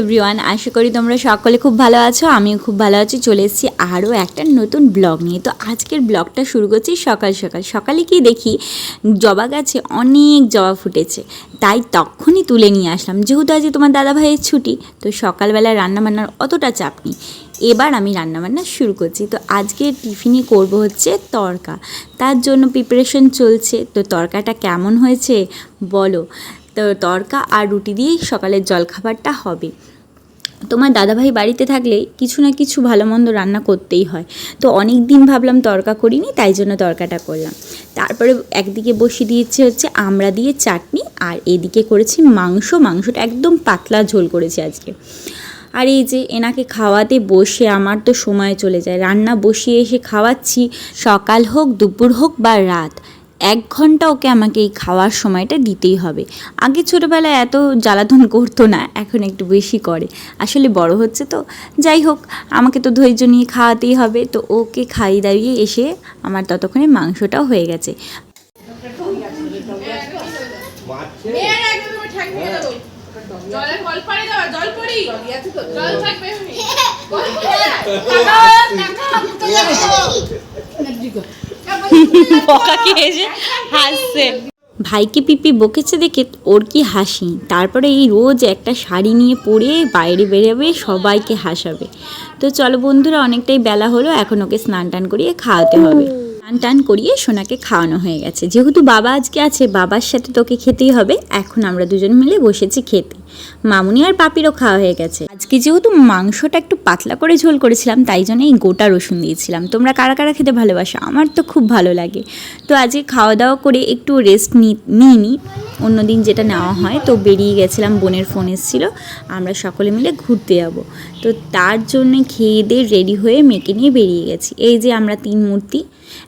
Everyone আশা করি তোমরা সকলে খুব ভালো আছো, আমিও খুব ভালো আছি, চলে এসেছি আরও একটা নতুন ব্লগ নিয়ে। তো আজকের ব্লগটা শুরু করছি সকাল সকাল। সকালে কি দেখি জবা গাছে অনেক জবা ফুটেছে, তাই তখনই তুলে নিয়ে আসলাম। যেহেতু আজকে তোমার দাদা ভাইয়ের ছুটি, তো সকালবেলা রান্নাবান্নার অতটা চাপ নেই। এবার আমি রান্নাবান্না শুরু করছি। তো আজকে টিফিনে করব হচ্ছে তরকা। তার জন্য প্রিপারেশন চলছে। তো তরকাটা কেমন হয়েছে বলো। তো তরকা আর রুটি দিয়েই সকালের জলখাবারটা হবে। তোমার দাদাভাই বাড়িতে থাকলে কিছু না কিছু ভালো মন্দ রান্না করতেই হয়। তো অনেক দিন ভাবলাম তরকা করিনি, তাই জন্য তরকাটা করলাম। তারপরে একদিকে বসিয়ে দিয়েছে হচ্ছে আমড়া দিয়ে চাটনি, আর এদিকে করেছি মাংস। মাংসটা একদম পাতলা ঝোল করেছি আজকে। আর এই যে এনাকে খাওয়াতে বসে আমার তো সময় চলে যায়। রান্না বসিয়ে এসে খাওয়াচ্ছি। সকাল হোক, দুপুর হোক বা রাত। এক ঘণ্টা ওকে আমাকে এই খাওয়ার সময়টা দিতেই হবে। আগে ছোটোবেলায় এত জ্বালাতন করতো না এখন একটু বেশি করে। আসলে বড় হচ্ছে তো। যাই হোক আমাকে তো ধৈর্য নিয়ে খাওয়াতেই হবে। তো ওকে খাইয়ে দাঁড়িয়ে এসে আমার ততক্ষণে মাংসটাও হয়ে গেছে। জলের কল পাড়ি জল পড়ি। জল থাকবে পড়ি খেয়েছে হাসছে। ভাইকে পিপি বকেছে দেখে ওর কি হাসি। তারপরে এই রোজ একটা শাড়ি নিয়ে পরে বাইরে বেরোবে, সবাইকে হাসাবে। তো চলো বন্ধুরা, অনেকটাই বেলা হলো, এখন ওকে স্নান টান করিয়ে খাওয়াতে হবে। স্নান টান করিয়ে সোনাকে খাওয়ানো হয়ে গেছে। যেহেতু বাবা আজকে আছে, বাবার সাথে তোকে খেতেই হবে। এখন আমরা দুজন মিলে বসেছি খেতে। মামুনি আর পাপিরও খাওয়া হয়ে গেছে। আজকে যেহেতু মাংসটা একটু পাতলা করে ঝোল করেছিলাম, তাই জন্য এই গোটা রসুন দিয়েছিলাম। তোমরা কারা কারা খেতে ভালোবাসো? আমার তো খুব ভালো লাগে। তো আজকে খাওয়া দাওয়া করে একটু রেস্ট নিই নিই অন্যদিন যেটা নেওয়া হয় তো বেরিয়ে গেছিলাম, বোনের ফোন এসেছিল, আমরা সকলে মিলে ঘুরতে যাব। তো তার জন্যে খেয়ে দিয়ে রেডি হয়ে মেয়েকে নিয়ে বেরিয়ে গেছি। এই যে আমরা তিন মূর্তি,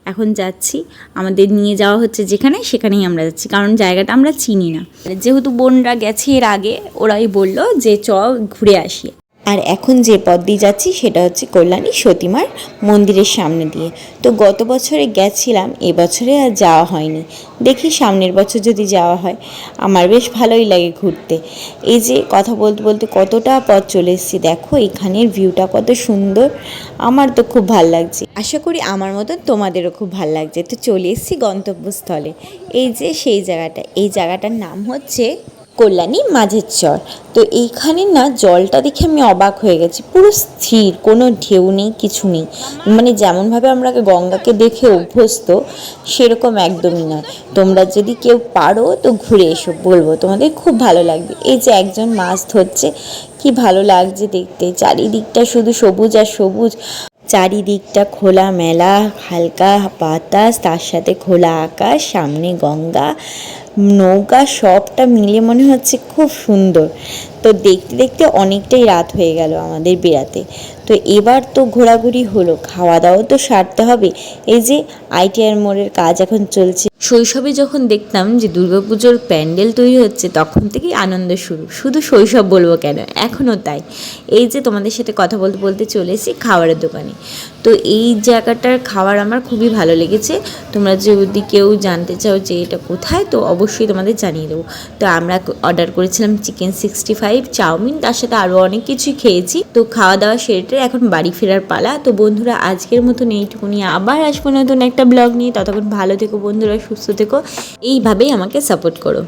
এখন যাচ্ছি। আমাদের নিয়ে যাওয়া হচ্ছে যেখানে, সেখানেই আমরা যাচ্ছি। কারণ জায়গাটা আমরা চিনি না। যেহেতু বোনরা গেছে এর আগে, ওরাই বলল যে চ ঘুরে আসি। আর এখন যে পথ দিয়ে যাচ্ছি সেটা হচ্ছে কল্যাণী সতীমার মন্দিরের সামনে দিয়ে। তো গত বছরে গেছিলাম এবছরে আর যাওয়া হয়নি। দেখি সামনের বছর যদি যাওয়া হয়, আমার বেশ ভালোই লাগে ঘুরতে। এই যে কথা বলতে বলতে কতটা পথ চলে এসেছি, দেখো এখানের ভিউটা কত সুন্দর। আমার তো খুব ভালো লাগছে। আশা করি আমার মতন তোমাদেরও খুব ভালো লাগছে। তো চলে এসেছি গন্তব্যস্থলে। এই যে সেই জায়গাটা, এই জায়গাটার নাম হচ্ছে কল্যাণী মাঝের চর। তো এইখানে না জলটা দেখে আমি অবাক হয়ে গেছি। পুরো স্থির, কোনো ঢেউ নেই, কিছু নেই। মানে যেমনভাবে আমরা গঙ্গাকে দেখে অভ্যস্ত, সেরকম একদমই নয়। তোমরা যদি কেউ পারো তো ঘুরে এসো, বলব। তোমাদের খুব ভালো লাগবে। এই যে একজন মাছ ধরছে, কি ভালো লাগছে দেখতে। চারিদিকটা শুধু সবুজ আর সবুজ। চারিদিকটা খোলা মেলা, হালকা বাতাস, তার সাথে খোলা আকাশ, সামনে গঙ্গা, নৌকা, সবটা মিলে মনে হচ্ছে খুব সুন্দর। তো দেখতে দেখতে অনেকটাই রাত হয়ে গেল আমাদের বেড়াতে। তো এবার তো ঘোরাঘুরি হলো, খাওয়া দাওয়া তো সারতে হবে। এই যে আইটিআর মোড়ের কাজ এখন চলছে। শৈশবে যখন দেখতাম যে দুর্গাপুজোর প্যান্ডেল তৈরি হচ্ছে, তখন থেকেই আনন্দ শুরু। শুধু শৈশব বলব কেন, এখনও তাই। এই যে তোমাদের সাথে কথা বলতে বলতে চলে এসেছি খাবারের দোকানে। তো এই জায়গাটার খাবার আমার খুবই ভালো লেগেছে। তোমরা যদি কেউ জানতে চাও যে এটা কোথায়, তো অবশ্যই তোমাদের জানিয়ে দেবো। তো আমরা অর্ডার করেছিলাম চিকেন সিক্সটি ফাইভ, চাউমিন, তার সাথে আরও অনেক কিছুই খেয়েছি। তো খাওয়া দাওয়া সেরে এখন বাড়ি ফেরার পালা। তো বন্ধুরা, আজকের মতন এইটুকুনি। আবার আসব নতুন একটা ব্লগ নিয়ে। ততক্ষণ ভালো থেকো বন্ধুরা সুস্থ থেকো। এইভাবেই আমাকে সাপোর্ট করো।